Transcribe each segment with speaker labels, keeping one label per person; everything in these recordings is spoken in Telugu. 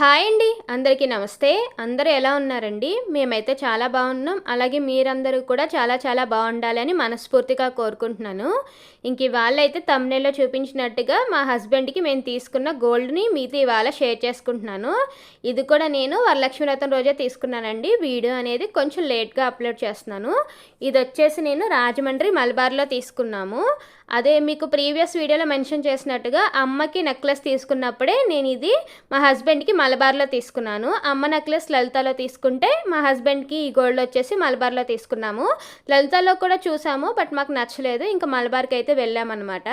Speaker 1: హాయ్ అండి. అందరికీ నమస్తే. అందరూ ఎలా ఉన్నారండి? మేమైతే చాలా బాగున్నాం. అలాగే మీరందరూ కూడా చాలా చాలా బాగుండాలని మనస్ఫూర్తిగా కోరుకుంటున్నాను. ఇంక ఇవాళ అయితే తమ్నేలో చూపించినట్టుగా మా హస్బెండ్కి మేము తీసుకున్న గోల్డ్ని మీతో ఇవాళ షేర్ చేసుకుంటున్నాను. ఇది కూడా నేను వరలక్ష్మి వ్రతం రోజే తీసుకున్నానండి. వీడియో అనేది కొంచెం లేట్గా అప్లోడ్ చేస్తున్నాను. ఇది వచ్చేసి నేను రాజమండ్రి మలబార్లో తీసుకున్నాము. అదే మీకు ప్రీవియస్ వీడియోలో మెన్షన్ చేసినట్టుగా అమ్మకి నెక్లెస్ తీసుకున్నప్పుడే నేను ఇది మా హస్బెండ్కి మలబార్లో తీసుకున్నాను. అమ్మ నెక్లెస్ లలితాలో తీసుకుంటే మా హస్బెండ్కి ఈ గోల్డ్ వచ్చేసి మలబార్లో తీసుకున్నాము. లలితాలో కూడా చూసాము బట్ మాకు నచ్చలేదు. ఇంకా మలబార్కి అయితే వెళ్ళామన్నమాట.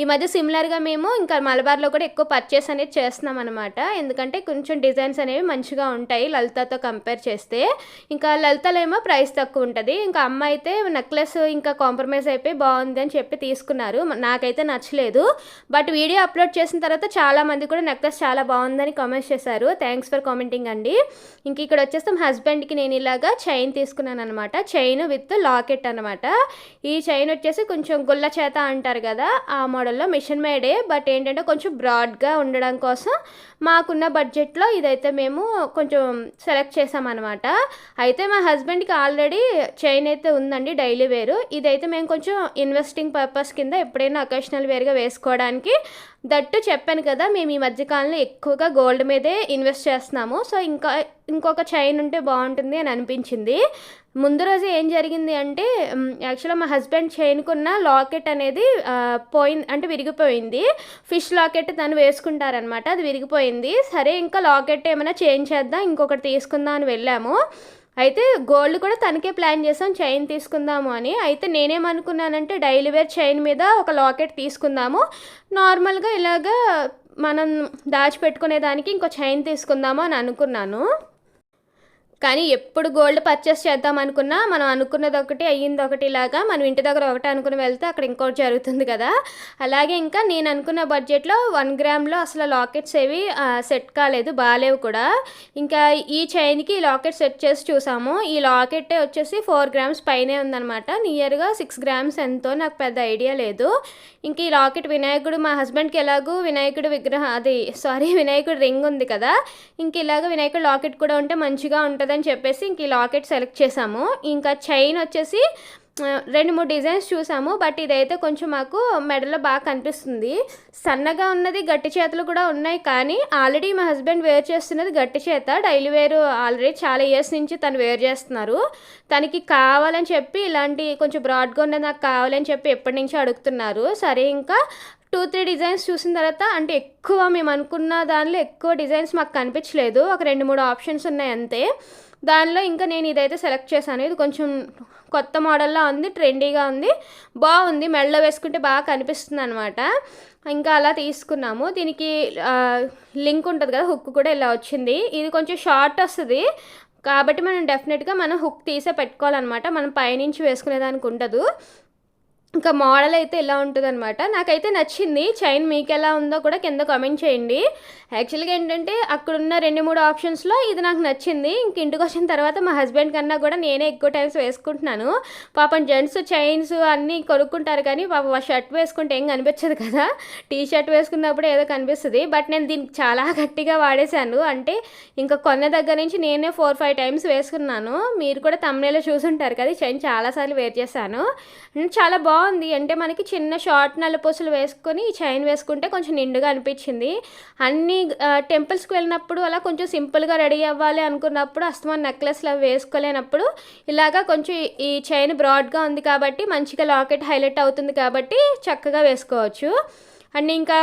Speaker 1: ఈ మధ్య సిమిలర్గా మేము ఇంకా మలబార్లో కూడా ఎక్కువ పర్చేస్ అనేది చేస్తున్నాం అనమాట ఎందుకంటే కొంచెం డిజైన్స్ అనేవి మంచిగా ఉంటాయి లలితతో కంపేర్ చేస్తే. ఇంకా లలితలో ఏమో ప్రైస్ తక్కువ ఉంటుంది. ఇంకా అమ్మ అయితే నెక్లెస్ ఇంకా కాంప్రమైజ్ అయిపోయి బాగుంది అని చెప్పి తీసుకున్నారు. నాకైతే నచ్చలేదు. బట్ వీడియో అప్లోడ్ చేసిన తర్వాత చాలా మంది కూడా నెక్లెస్ చాలా బాగుందని కామెంట్స్ చేశారు. థ్యాంక్స్ ఫర్ కామెంటింగ్ అండి. ఇంక ఇక్కడ వచ్చేస్తాం. హస్బెండ్కి నేను ఇలాగా చైన్ తీసుకున్నాను అనమాట చైన్ విత్ లాకెట్ అనమాట ఈ చైన్ వచ్చేసి కొంచెం గుల్ల చేత అంటారు కదా ఆ మోడల్లో మిషన్ మేడే. బట్ ఏంటంటే కొంచెం బ్రాడ్గా ఉండడం కోసం మాకున్న బడ్జెట్లో ఇదైతే మేము కొంచెం సెలెక్ట్ చేసామన్నమాట. అయితే మా హస్బెండ్కి ఆల్రెడీ చైన్ అయితే ఉందండి డైలీ వేరు. ఇదైతే మేము కొంచెం ఇన్వెస్టింగ్ పర్పస్ కింద ఎప్పుడైనా అకేషనల్ వేర్గా వేసుకోవడానికి దట్టు చెప్పాను కదా మేము ఈ మధ్యకాలంలో ఎక్కువగా గోల్డ్ మీదే ఇన్వెస్ట్ చేస్తున్నాము. సో ఇంకా ఇంకొక చైన్ ఉంటే బాగుంటుంది అని అనిపించింది. ముందు రోజు ఏం జరిగింది అంటే యాక్చువల్గా మా హస్బెండ్ చైన్కున్న లాకెట్ అనేది పోయింది అంటే విరిగిపోయింది. ఫిష్ లాకెట్ తను వేసుకుంటారనమాట అది విరిగిపోయింది. సరే ఇంకా లాకెట్ ఏమైనా చేంజ్ చేద్దాం ఇంకొకటి తీసుకుందాం అని వెళ్ళాము. అయితే గోల్డ్ కూడా తనకే ప్లాన్ చేసాం చైన్ తీసుకుందాము అని. అయితే నేనేమనుకున్నానంటే డైలీ వేర్ చైన్ మీద ఒక లాకెట్ తీసుకుందాము. నార్మల్గా ఇలాగా మనం దాచిపెట్టుకునే దానికి ఇంకో చైన్ తీసుకుందాము అని అనుకున్నాను. కానీ ఎప్పుడు గోల్డ్ పర్చేస్ చేద్దాం అనుకున్నా మనం అనుకున్నది ఒకటి అయ్యింది ఒకటి లాగా మనం ఇంటి దగ్గర ఒకటి అనుకుని వెళ్తే అక్కడ ఇంకోటి జరుగుతుంది కదా. అలాగే ఇంకా నేను అనుకున్న బడ్జెట్లో వన్ గ్రామ్లో అసలు లాకెట్స్ ఏవి సెట్ కాలేదు బాగాలేవు కూడా. ఇంకా ఈ చైన్కి లాకెట్ సెట్ చేసి చూసాము. ఈ లాకెట్ వచ్చేసి ఫోర్ గ్రామ్స్ పైనే ఉందన్నమాట. నియర్గా సిక్స్ గ్రామ్స్ ఎంతో నాకు పెద్ద ఐడియా లేదు. ఇంక ఈ లాకెట్ వినాయకుడు మా హస్బెండ్కి ఎలాగూ వినాయకుడు విగ్రహం అది సారీ వినాయకుడు రింగ్ ఉంది కదా. ఇంక ఇలాగ వినాయకుడు లాకెట్ కూడా ఉంటే మంచిగా ఉంటుంది ఉంటుందని చెప్పేసి ఇంక ఈ లాకెట్ సెలెక్ట్ చేసాము. ఇంకా చైన్ వచ్చేసి రెండు మూడు డిజైన్స్ చూసాము బట్ ఇదైతే కొంచెం మాకు మెడలో బాగా కనిపిస్తుంది. సన్నగా ఉన్నది గట్టి చేతులు కూడా ఉన్నాయి కానీ ఆల్రెడీ మా హస్బెండ్ వేర్ చేస్తున్నది గట్టి చేత. డైలీ వేర్ ఆల్రెడీ చాలా ఇయర్స్ నుంచి తను వేర్ చేస్తున్నారు. తనకి కావాలని చెప్పి ఇలాంటి కొంచెం బ్రాడ్గా ఉన్నది నాకు కావాలని చెప్పి ఎప్పటి నుంచో అడుగుతున్నారు. సరే ఇంకా టూ త్రీ డిజైన్స్ చూసిన తర్వాత అంటే ఎక్కువ మేము అనుకున్న దానిలో ఎక్కువ డిజైన్స్ మాకు కనిపించలేదు. ఒక రెండు మూడు ఆప్షన్స్ ఉన్నాయి అంతే. దానిలో ఇంకా నేను ఇదైతే సెలెక్ట్ చేశాను. ఇది కొంచెం కొత్త మోడల్లో ఉంది ట్రెండీగా ఉంది. బాగుంది మెడలో వేసుకుంటే బాగా కనిపిస్తుంది అనమాట ఇంకా అలా తీసుకున్నాము. దీనికి లింక్ ఉంటుంది కదా హుక్ కూడా ఇలా వచ్చింది. ఇది కొంచెం షార్ట్ వస్తుంది. కాబట్టి మనం డెఫినెట్గా మనం హుక్ తీసే పెట్టుకోవాలన్నమాట. మనం పైనుంచి వేసుకునేదానికి ఉండదు. ఇంకా మోడల్ అయితే ఇలా ఉంటుంది అనమాట నాకైతే నచ్చింది. చైన్ మీకు ఎలా ఉందో కూడా కింద కామెంట్ చేయండి. యాక్చువల్గా ఏంటంటే అక్కడున్న రెండు మూడు ఆప్షన్స్లో ఇది నాకు నచ్చింది. ఇంక ఇంటికి వచ్చిన తర్వాత మా హస్బెండ్ కన్నా కూడా నేనే ఎక్కువ టైమ్స్ వేసుకుంటున్నాను. పాపం జెంట్స్ చైన్స్ అన్నీ కొనుక్కుంటారు కానీ పాపం షర్ట్ వేసుకుంటే ఏం కనిపించదు కదా. టీ షర్ట్ వేసుకున్నప్పుడు ఏదో కనిపిస్తుంది. బట్ నేను దీనికి చాలా గట్టిగా వాడేశాను. అంటే ఇంకా కొన్న దగ్గర నుంచి నేనే ఫోర్ ఫైవ్ టైమ్స్ వేసుకున్నాను. మీరు కూడా తమ్నేలో చూసుంటారు కదా చైన్ చాలాసార్లు వేర్ చేశాను. చాలా బాగుంది. బాగుంది. అంటే మనకి చిన్న షార్ట్ నల్లపూసలు వేసుకొని ఈ చైన్ వేసుకుంటే కొంచెం నిండుగా అనిపించింది. అన్ని టెంపుల్స్కి వెళ్ళినప్పుడు అలా కొంచెం సింపుల్గా రెడీ అవ్వాలి అనుకున్నప్పుడు అస్తమాన్ నెక్లెస్లు అవి వేసుకోలేనప్పుడు ఇలాగా కొంచెం ఈ చైన్ బ్రాడ్గా ఉంది కాబట్టి మంచిగా లాకెట్ హైలైట్ అవుతుంది కాబట్టి చక్కగా వేసుకోవచ్చు. అండ్ ఇంకా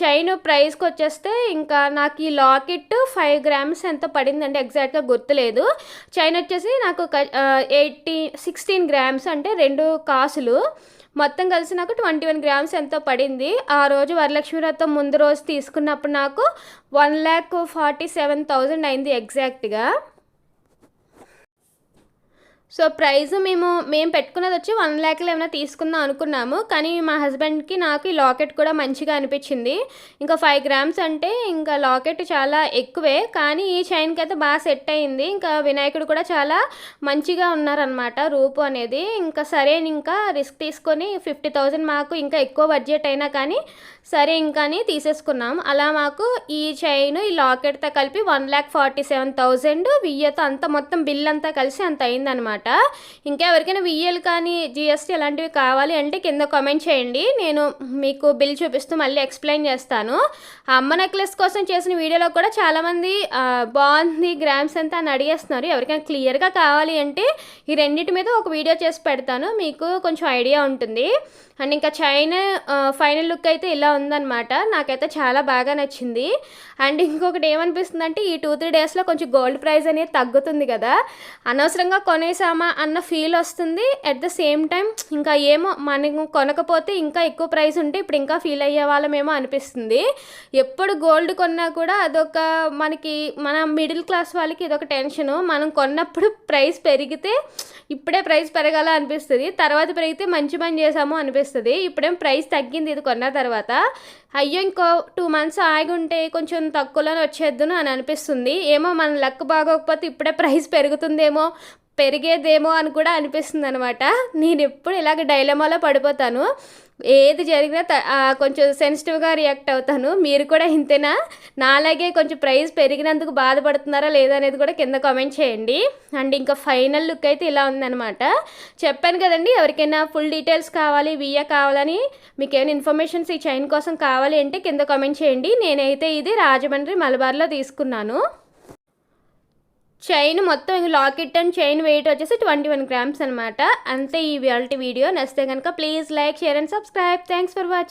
Speaker 1: చైన్ ప్రైస్కి వచ్చేస్తే ఇంకా నాకు ఈ లాకెట్ ఫైవ్ గ్రామ్స్ ఎంత పడిందంటే ఎగ్జాక్ట్గా గుర్తులేదు. చైన్ వచ్చేసి నాకు ఎయిటీ సిక్స్టీన్ గ్రామ్స్ అంటే రెండు కాసులు. మొత్తం కలిసి నాకు ట్వంటీ వన్ గ్రామ్స్ ఎంతో పడింది. ఆ రోజు వరలక్ష్మి వ్రతం ముందు రోజు తీసుకున్నప్పుడు నాకు one lakh forty seven thousand అయింది ఎగ్జాక్ట్గా. సో ప్రైస్ మేము మేము పెట్టుకున్నది వచ్చి వన్ ల్యాక్లో ఏమైనా తీసుకుందాం అనుకున్నాము. కానీ మా హస్బెండ్కి నాకు ఈ లాకెట్ కూడా మంచిగా అనిపించింది. ఇంకా ఫైవ్ గ్రామ్స్ అంటే ఇంకా లాకెట్ చాలా ఎక్కువే. కానీ ఈ చైన్కి అయితే బాగా సెట్ అయింది. ఇంకా వినాయకుడు కూడా చాలా మంచిగా ఉన్నారనమాట రూపు అనేది. ఇంకా సరే ఇంకా రిస్క్ తీసుకొని ఫిఫ్టీ థౌజండ్ మాకు ఇంకా ఎక్కువ బడ్జెట్ అయినా కానీ సరే ఇంకా అని తీసేసుకున్నాం. అలా మాకు ఈ చైన్ ఈ లాకెట్తో కలిపి one lakh forty seven thousand వియ్యతో అంతా మొత్తం బిల్ అంతా కలిసి అంత అయిందనమాట ఇంకా ఎవరికైనా వియ్యలు కానీ జిఎస్టీ అలాంటివి కావాలి అంటే కింద కామెంట్ చేయండి. నేను మీకు బిల్ చూపిస్తూ మళ్ళీ ఎక్స్ప్లెయిన్ చేస్తాను. అమ్మ నెక్లెస్ కోసం చేసిన వీడియోలో కూడా చాలామంది బాగుంది గ్రామ్స్ ఎంత అని అడిగేస్తున్నారు. ఎవరికైనా క్లియర్గా కావాలి అంటే ఈ రెండింటి మీద ఒక వీడియో చేసి పెడతాను. మీకు కొంచెం ఐడియా ఉంటుంది. అండ్ ఇంకా చైన్ ఫైనల్ లుక్ అయితే ఇలా ఉందన్నమాట. నాకైతే చాలా బాగా నచ్చింది. అండ్ ఇంకొకటి ఏమనిపిస్తుంది అంటే ఈ టూ త్రీ డేస్లో కొంచెం గోల్డ్ ప్రైస్ అనేది తగ్గుతుంది కదా. అనవసరంగా కొనేసామా అన్న ఫీల్ వస్తుంది. అట్ ద సేమ్ టైం ఇంకా ఏమో మనం కొనకపోతే ఇంకా ఎక్కువ ప్రైస్ ఉంటే ఇప్పుడు ఇంకా ఫీల్ అయ్యే వాళ్ళమేమో అనిపిస్తుంది. ఎప్పుడు గోల్డ్ కొన్నా కూడా అదొక మనకి మన మిడిల్ క్లాస్ వాళ్ళకి ఇదొక టెన్షను. మనం కొన్నప్పుడు ప్రైస్ పెరిగితే ఇప్పుడే ప్రైస్ పెరగాల అనిపిస్తుంది. తర్వాత పెరిగితే మంచి పని చేసాము అనిపిస్తుంది. ఇప్పుడేం ప్రైస్ తగ్గింది ఇది కొన్న తర్వాత. అయ్యో ఇంకో టూ మంత్స్ ఆగి ఉంటే కొంచెం తక్కువలోనే వచ్చేద్దును అని అనిపిస్తుంది. ఏమో మన లక్ బాగోకపోతే ఇప్పుడే ప్రైస్ పెరుగుతుందేమో పెరిగేదేమో అని కూడా అనిపిస్తుంది అనమాట నేను ఎప్పుడు ఇలాగ డైలమాలో పడిపోతాను. ఏది జరిగినా కొంచెం సెన్సిటివ్గా రియాక్ట్ అవుతాను. మీరు కూడా ఇంతేనా? నాలాగే కొంచెం ప్రైస్ పెరిగినందుకు బాధపడుతున్నారా లేదా అనేది కూడా కింద కామెంట్ చేయండి. అండ్ ఇంకా ఫైనల్ లుక్ అయితే ఇలా ఉందన్నమాట. చెప్పాను కదండి ఎవరికైనా ఫుల్ డీటెయిల్స్ కావాలి వియ్య కావాలని మీకు ఏమైనా ఇన్ఫర్మేషన్స్ ఈ చైన్ కోసం కావాలి అంటే కింద కామెంట్ చేయండి. నేనైతే ఇది రాజమండ్రి మలబార్లో తీసుకున్నాను. చైన్ మొత్తం లాకెట్ అండ్ చైన్ వెయిట్ వచ్చేసి ట్వంటీ వన్ గ్రామ్స్ అనమాట అంతే ఈ వీడియో. నచ్చితే కనుక please like share and subscribe. Thanks for watching.